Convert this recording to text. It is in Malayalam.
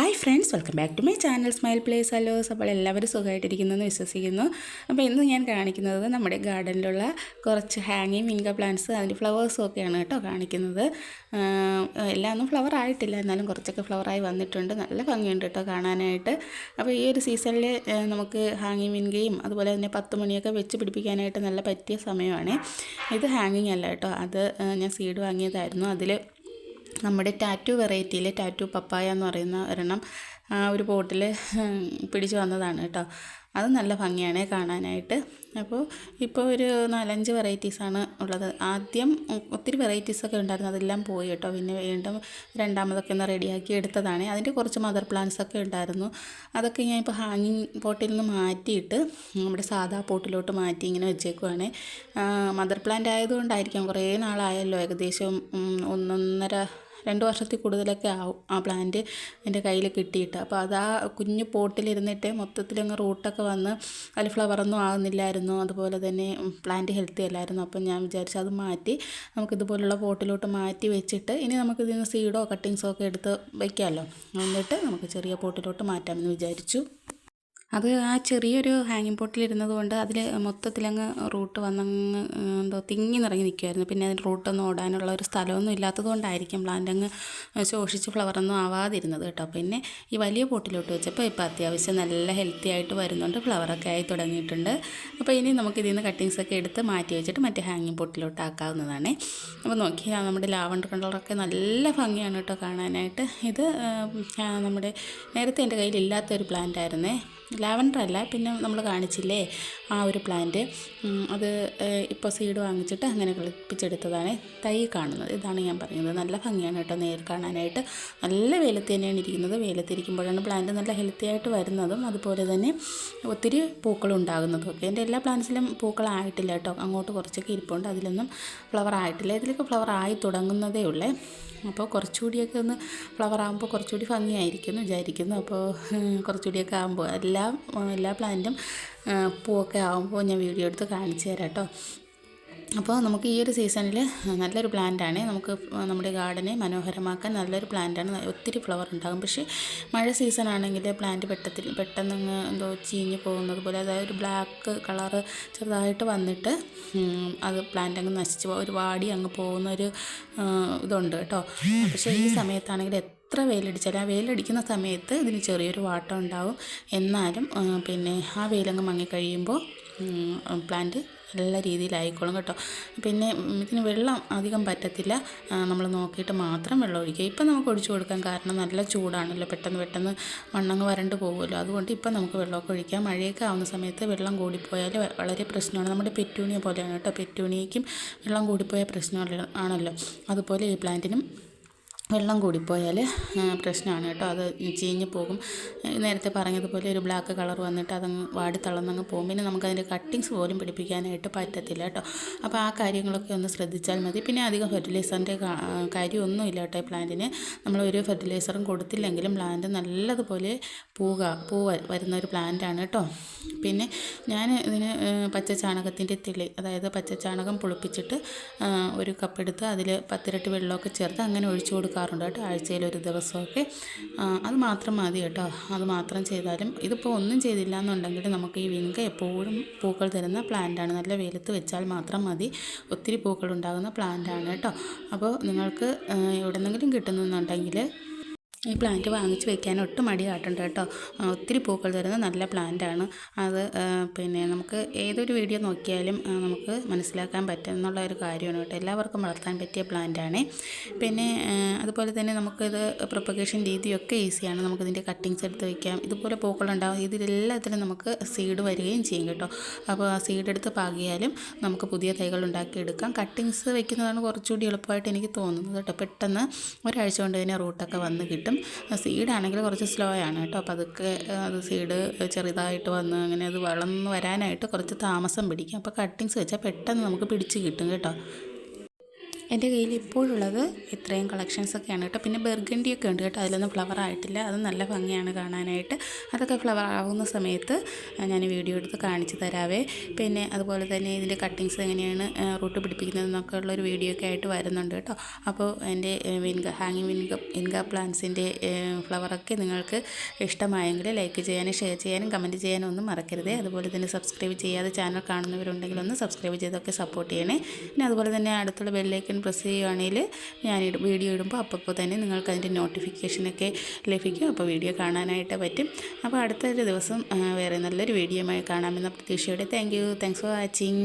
Hi friends welcome back to my channel smile place hellos അപ്പോൾ എല്ലാവരും സുഖമായിട്ടിരിക്കുന്നു എന്ന് വിശ്വസിക്കുന്നു. അപ്പോൾ ഇന്ന് ഞാൻ കാണിക്കുന്നത് നമ്മുടെ ഗാർഡനിലുള്ള കുറച്ച് ഹാങ്ങിങ് മിൻക പ്ലാന്റ്സ് അതിന്റെ ഫ്ലവേഴ്സും ഒക്കെയാണ് കേട്ടോ കാണിക്കുന്നത്. എല്ലാം ഒന്നും ഫ്ലവർ ആയിട്ടില്ല. എന്നാലും കുറച്ചൊക്കെ ഫ്ലവറായി വന്നിട്ടുണ്ട്. നല്ല ഭംഗിയുണ്ട് കേട്ടോ കാണാനായിട്ട്. അപ്പോൾ ഈ ഒരു സീസണിൽ നമുക്ക് ഹാങ്ങിങ് മിൻകയും അതുപോലെ തന്നെ പത്ത് മണിയൊക്കെ വെച്ച് പിടിപ്പിക്കാനായിട്ട് നല്ല പറ്റിയ സമയമാണ്. ഇത് ഹാങ്ങിങ് അല്ല കേട്ടോ. അത് ഞാൻ സീഡ് വാങ്ങിയതായിരുന്നു. അതിൽ നമ്മുടെ ടാറ്റു വെറൈറ്റിയിലെ ടാറ്റു പപ്പായ എന്ന് പറയുന്ന ഒരെണ്ണം ആ ഒരു പോട്ടിൽ പിടിച്ചു വന്നതാണ് കേട്ടോ. അത് നല്ല ഭംഗിയാണ് കാണാനായിട്ട്. അപ്പോൾ ഇപ്പോൾ ഒരു നാലഞ്ച് വെറൈറ്റീസാണ് ഉള്ളത്. ആദ്യം ഒത്തിരി വെറൈറ്റീസൊക്കെ ഉണ്ടായിരുന്നു. അതെല്ലാം പോയി കേട്ടോ. പിന്നെ വീണ്ടും രണ്ടാമതൊക്കെ ഒന്ന് റെഡിയാക്കി എടുത്തതാണ്. അതിന്റെ കുറച്ച് മദർ പ്ലാന്റ്സ് ഒക്കെ ഉണ്ടായിരുന്നു. അതൊക്കെ ഞാൻ ഇപ്പോൾ ഹാങ്ങിങ് പോട്ടിൽ നിന്ന് മാറ്റിയിട്ട് നമ്മുടെ സാധാ പോട്ടിലോട്ട് മാറ്റി ഇങ്ങനെ വെച്ചേക്കുവാണ്. മദർ പ്ലാന്റ് ആയതുകൊണ്ടായിരിക്കാം കുറേ നാളായല്ലോ. ഏകദേശം ഒന്നൊന്നര രണ്ട് വർഷത്തിൽ കൂടുതലൊക്കെ ആവും ആ പ്ലാന്റ് എന്റെ കയ്യിൽ കിട്ടിയിട്ട്. അപ്പോൾ അത് ആ കുഞ്ഞു പോട്ടിലിരുന്നിട്ട് മൊത്തത്തിലങ്ങ് റൂട്ടൊക്കെ വന്ന് അതിൽ ഫ്ലവറൊന്നും ആകുന്നില്ലായിരുന്നു അതുപോലെ തന്നെ പ്ലാന്റ് ഹെൽത്തി അല്ലായിരുന്നു. അപ്പം ഞാൻ വിചാരിച്ചു അത് മാറ്റി നമുക്കിതുപോലുള്ള പോട്ടിലോട്ട് മാറ്റി വെച്ചിട്ട് ഇനി നമുക്കിതിൽ നിന്ന് സീഡോ കട്ടിങ്സോ ഒക്കെ എടുത്ത് വയ്ക്കാമല്ലോ എന്നിട്ട് നമുക്ക് ചെറിയ പോട്ടിലോട്ട് മാറ്റാമെന്ന് വിചാരിച്ചു. അത് ആ ചെറിയൊരു ഹാങ്ങിങ് പോട്ടിലിരുന്നത് കൊണ്ട് അതിൽ മൊത്തത്തിലങ്ങ് റൂട്ട് വന്നങ്ങ് എന്തോ തിങ്ങി നിറങ്ങി നിൽക്കുമായിരുന്നു പിന്നെ അതിന്റെ റൂട്ടൊന്നും ഓടാനുള്ള ഒരു സ്ഥലമൊന്നും ഇല്ലാത്തത് കൊണ്ടായിരിക്കും പ്ലാന്റ് അങ്ങ് ശോഷിച്ച് ഫ്ലവറൊന്നും ആവാതിരുന്നത് കേട്ടോ. പിന്നെ ഈ വലിയ പോട്ടിലോട്ട് വെച്ചപ്പോൾ ഇപ്പോൾ അത്യാവശ്യം നല്ല ഹെൽത്തി ആയിട്ട് വരുന്നുണ്ട്. ഫ്ലവറൊക്കെ ആയി തുടങ്ങിയിട്ടുണ്ട്. അപ്പോൾ ഇനി നമുക്ക് ഇതിൽ നിന്ന് കട്ടിങ്സൊക്കെ എടുത്ത് മാറ്റി വെച്ചിട്ട് മറ്റേ ഹാങ്ങിങ് പോട്ടിലോട്ട് ആക്കാവുന്നതാണ്. അപ്പോൾ നോക്കിയാൽ നമ്മുടെ ലാവണ്ടർ കളറൊക്കെ നല്ല ഭംഗിയാണ് കേട്ടോ കാണാനായിട്ട്. ഇത് നമ്മുടെ നേരത്തെ എന്റെ കയ്യിൽ ഇല്ലാത്തൊരു പ്ലാന്റ് ആയിരുന്നേ. ലാവൻഡർ അല്ല പിന്നെ നമ്മൾ കാണിച്ചില്ലേ ആ ഒരു പ്ലാന്റ്. അത് ഇപ്പോൾ സീഡ് വാങ്ങിച്ചിട്ട് അങ്ങനെ കിളിപ്പിച്ചെടുത്തതാണ്. തൈ കാണുന്നത് ഇതാണ് ഞാൻ പറയുന്നത്. നല്ല ഭംഗിയാണ് കേട്ടോ നേരിൽ കാണാനായിട്ട്. നല്ല വെയിലത്ത് തന്നെയാണ് ഇരിക്കുന്നത്. വെയിലത്തിരിക്കുമ്പോഴാണ് പ്ലാന്റ് നല്ല ഹെൽത്തി ആയിട്ട് വരുന്നതും അതുപോലെ തന്നെ ഒത്തിരി പൂക്കൾ ഉണ്ടാകുന്നതും ഒക്കെ. എന്റെ എല്ലാ പ്ലാന്റ്സിലും പൂക്കളായിട്ടില്ല കേട്ടോ. അങ്ങോട്ട് കുറച്ചൊക്കെ ഇരിപ്പുണ്ട്. അതിലൊന്നും ഫ്ലവർ ആയിട്ടില്ല. ഇതിലൊക്കെ ഫ്ലവർ ആയി തുടങ്ങുന്നതേ ഉള്ളേ. അപ്പോൾ കുറച്ചുകൂടിയൊക്കെ ഒന്ന് ഫ്ലവർ ആകുമ്പോൾ കുറച്ചുകൂടി ഭംഗിയായിരിക്കും എന്ന് വിചാരിക്കുന്നു. അപ്പോൾ കുറച്ചുകൂടിയൊക്കെ ആകുമ്പോൾ എല്ലാ എല്ലാ പ്ലാന്റും പൂവൊക്കെ ആകുമ്പോൾ ഞാൻ വീഡിയോ എടുത്ത് കാണിച്ചു തരാം കേട്ടോ. അപ്പോൾ നമുക്ക് ഈ ഒരു സീസണിൽ നല്ലൊരു പ്ലാന്റാണ്. നമുക്ക് നമ്മുടെ ഗാർഡനെ മനോഹരമാക്കാൻ നല്ലൊരു പ്ലാന്റാണ്. ഒത്തിരി ഫ്ലവർ ഉണ്ടാകും. പക്ഷേ മഴ സീസൺ ആണെങ്കിൽ പ്ലാന്റ് പെട്ടത്തിൽ പെട്ടെന്ന് എന്തോ ചീഞ്ഞ് പോകുന്നത് പോലെ അതായത് ഒരു ബ്ലാക്ക് കളറ് ചെറുതായിട്ട് വന്നിട്ട് അത് പ്ലാന്റ് അങ്ങ് നശിച്ച് ഒരു വാടി അങ്ങ് പോകുന്ന ഒരു ഇതുണ്ട് കേട്ടോ. പക്ഷേ ഈ സമയത്താണെങ്കിൽ എത്ര വെയിലടിച്ചാലും ആ വെയിലടിക്കുന്ന സമയത്ത് ഇതിന് ചെറിയൊരു വാട്ടം ഉണ്ടാവും. എന്നാലും പിന്നെ ആ വെയിലങ്ങ് മങ്ങിക്കഴിയുമ്പോൾ പ്ലാന്റ് നല്ല രീതിയിലായിക്കോളും കേട്ടോ. പിന്നെ ഇതിന് വെള്ളം അധികം പറ്റത്തില്ല. നമ്മൾ നോക്കിയിട്ട് മാത്രം വെള്ളം ഒഴിക്കുക. ഇപ്പം നമുക്ക് ഒഴിച്ചു കൊടുക്കാൻ കാരണം നല്ല ചൂടാണല്ലോ. പെട്ടെന്ന് പെട്ടെന്ന് മണ്ണങ്ങ് വരണ്ട് പോകുമല്ലോ. അതുകൊണ്ട് ഇപ്പം നമുക്ക് വെള്ളമൊക്കെ ഒഴിക്കാം. മഴയൊക്കെ ആവുന്ന സമയത്ത് വെള്ളം കൂടിപ്പോയാൽ വളരെ പ്രശ്നമാണ്. നമ്മുടെ പെറ്റൂണിയ പോലെയാണ് കേട്ടോ. പെറ്റൂണിയയ്ക്കും വെള്ളം കൂടിപ്പോയ പ്രശ്നമല്ല ആണല്ലോ അതുപോലെ ഈ പ്ലാന്റിനും വെള്ളം കൂടിപ്പോയാൽ പ്രശ്നമാണ് കേട്ടോ. അത് ചീഞ്ഞ് പോകും. നേരത്തെ പറഞ്ഞതുപോലെ ഒരു ബ്ലാക്ക് കളർ വന്നിട്ട് അതങ്ങ് വാടി തളർന്നങ്ങ് പോകും. പിന്നെ നമുക്കതിന്റെ കട്ടിങ്സ് പോലും പിടിപ്പിക്കാനായിട്ട് പറ്റത്തില്ല കേട്ടോ. അപ്പോൾ ആ കാര്യങ്ങളൊക്കെ ഒന്ന് ശ്രദ്ധിച്ചാൽ മതി. പിന്നെ അധികം ഫെർട്ടിലൈസറിന്റെ കാര്യമൊന്നും ഇല്ല കേട്ടോ ഈ പ്ലാന്റിന് നമ്മൾ ഒരു ഫെർട്ടിലൈസറും കൊടുത്തില്ലെങ്കിലും പ്ലാന്റ് നല്ലതുപോലെ പൂക പൂ വരുന്ന ഒരു പ്ലാന്റാണ് കേട്ടോ. പിന്നെ ഞാൻ ഇതിന് പച്ച ചാണകത്തിന്റെ തെളി അതായത് പച്ച ചാണകം പുളിപ്പിച്ചിട്ട് ഒരു കപ്പെടുത്ത് അതിൽ പത്തിരട്ടി വെള്ളമൊക്കെ ചേർത്ത് അങ്ങനെ ഒഴിച്ചു കൊടുക്കാറുണ്ട് കേട്ടോ ആഴ്ചയിൽ ഒരു ദിവസമൊക്കെ. അത് മാത്രം മതി കേട്ടോ അത് മാത്രം ചെയ്താലും. ഇതിപ്പോൾ ഒന്നും ചെയ്തില്ല എന്നുണ്ടെങ്കിൽ നമുക്ക് ഈ വിങ്ക എപ്പോഴും പൂക്കൾ തരുന്ന പ്ലാന്റാണ്. നല്ല വെയിലത്ത് വെച്ചാൽ മാത്രം മതി. ഒത്തിരി പൂക്കൾ ഉണ്ടാകുന്ന പ്ലാന്റാണ് കേട്ടോ. അപ്പോൾ നിങ്ങൾക്ക് എവിടെ എവിടെന്നെങ്കിലും കിട്ടുന്നുണ്ടെങ്കിൽ ഈ പ്ലാന്റ് വാങ്ങിച്ച് വെക്കാൻ ഒട്ടും മടി കാട്ടണ്ട കേട്ടോ. ഒത്തിരി പൂക്കൾ തരുന്ന നല്ല പ്ലാന്റാണ് അത് പിന്നെ നമുക്ക് ഏതൊരു വീഡിയോ നോക്കിയാലും നമുക്ക് മനസ്സിലാക്കാൻ പറ്റും എന്നുള്ള ഒരു കാര്യമാണ് കേട്ടോ. എല്ലാവർക്കും വളർത്താൻ പറ്റിയ പ്ലാന്റാണ് പിന്നെ അതുപോലെ തന്നെ നമുക്കിത് പ്രൊപ്പഗേഷൻ രീതിയൊക്കെ ഈസിയാണ് നമുക്കിതിന്റെ കട്ടിങ്സ് എടുത്ത് വയ്ക്കാം ഇതുപോലെ പൂക്കളുണ്ടാകും ഇതിലെല്ലാത്തിലും നമുക്ക് സീഡ് വരികയും ചെയ്യും കേട്ടോ. അപ്പോൾ ആ സീഡ് എടുത്ത് പാകിയാലും നമുക്ക് പുതിയ തൈകൾ ഉണ്ടാക്കിയെടുക്കാം. കട്ടിങ്സ് വെക്കുന്നതാണ് കുറച്ചുകൂടി എളുപ്പമായിട്ട് എനിക്ക് തോന്നുന്നത് കേട്ടോ. പെട്ടെന്ന് ഒരാഴ്ച കൊണ്ട് തന്നെ റൂട്ടൊക്കെ വന്ന് കിട്ടും. സീഡാണെങ്കിൽ കുറച്ച് സ്ലോ ആണ് കേട്ടോ. അപ്പോൾ അതൊക്കെ അത് സീഡ് ചെറുതായിട്ട് വന്ന് അങ്ങനെ അത് വളർന്ന് വരാനായിട്ട് കുറച്ച് താമസം പിടിക്കും. അപ്പോൾ കട്ടിങ്സ് വെച്ചാൽ പെട്ടെന്ന് നമുക്ക് പിടിച്ച് കിട്ടും കേട്ടോ. എന്റെ കയ്യിൽ ഇപ്പോഴുള്ളത് ഇത്രയും കളക്ഷൻസ് ഒക്കെയാണ് കേട്ടോ. പിന്നെ ബെർഗണ്ടി ഒക്കെ ഉണ്ട് കേട്ടോ. അതിലൊന്നും ഫ്ലവർ ആയിട്ടില്ല. അത് നല്ല ഭംഗിയാണ് കാണാനായിട്ട്. അതൊക്കെ ഫ്ലവർ ആവുന്ന സമയത്ത് ഞാൻ വീഡിയോ എടുത്ത് കാണിച്ചു തരാവേ. പിന്നെ അതുപോലെ തന്നെ ഇതിന്റെ കട്ടിങ്സ് എങ്ങനെയാണ് റൂട്ട് പിടിപ്പിക്കുന്നതെന്നൊക്കെ ഉള്ളൊരു വീഡിയോ ഒക്കെ ആയിട്ട് വരുന്നുണ്ട് കേട്ടോ. അപ്പോൾ എന്റെ വിൻഗ ഹാങ്ങിങ് വിൻഗ വിൻഗ പ്ലാന്റ്സിന്റെ ഫ്ലവറൊക്കെ നിങ്ങൾക്ക് ഇഷ്ടമായെങ്കിൽ ലൈക്ക് ചെയ്യാനും ഷെയർ ചെയ്യാനും കമന്റ് ചെയ്യാനും ഒന്നും മറക്കരുതേ. അതുപോലെ തന്നെ സബ്സ്ക്രൈബ് ചെയ്യാതെ ചാനൽ കാണുന്നവരുണ്ടെങ്കിൽ ഒന്ന് സബ്സ്ക്രൈബ് ചെയ്തൊക്കെ സപ്പോർട്ട് ചെയ്യണേ. പിന്നെ അതുപോലെ തന്നെ അടുത്തുള്ള ബെല്ലേക്കൻ പ്രസ് ചെയ്യുവാണെങ്കിൽ ഞാൻ വീഡിയോ ഇടുമ്പോൾ അപ്പോൾ തന്നെ നിങ്ങൾക്ക് അതിന്റെ നോട്ടിഫിക്കേഷനൊക്കെ ലഭിക്കും. അപ്പോൾ വീഡിയോ കാണാനായിട്ട് പറ്റും. അപ്പോൾ അടുത്തൊരു ദിവസം വേറെ നല്ലൊരു വീഡിയോയുമായി കാണാമെന്ന പ്രതീക്ഷയോടെ. Thank you thanks for watching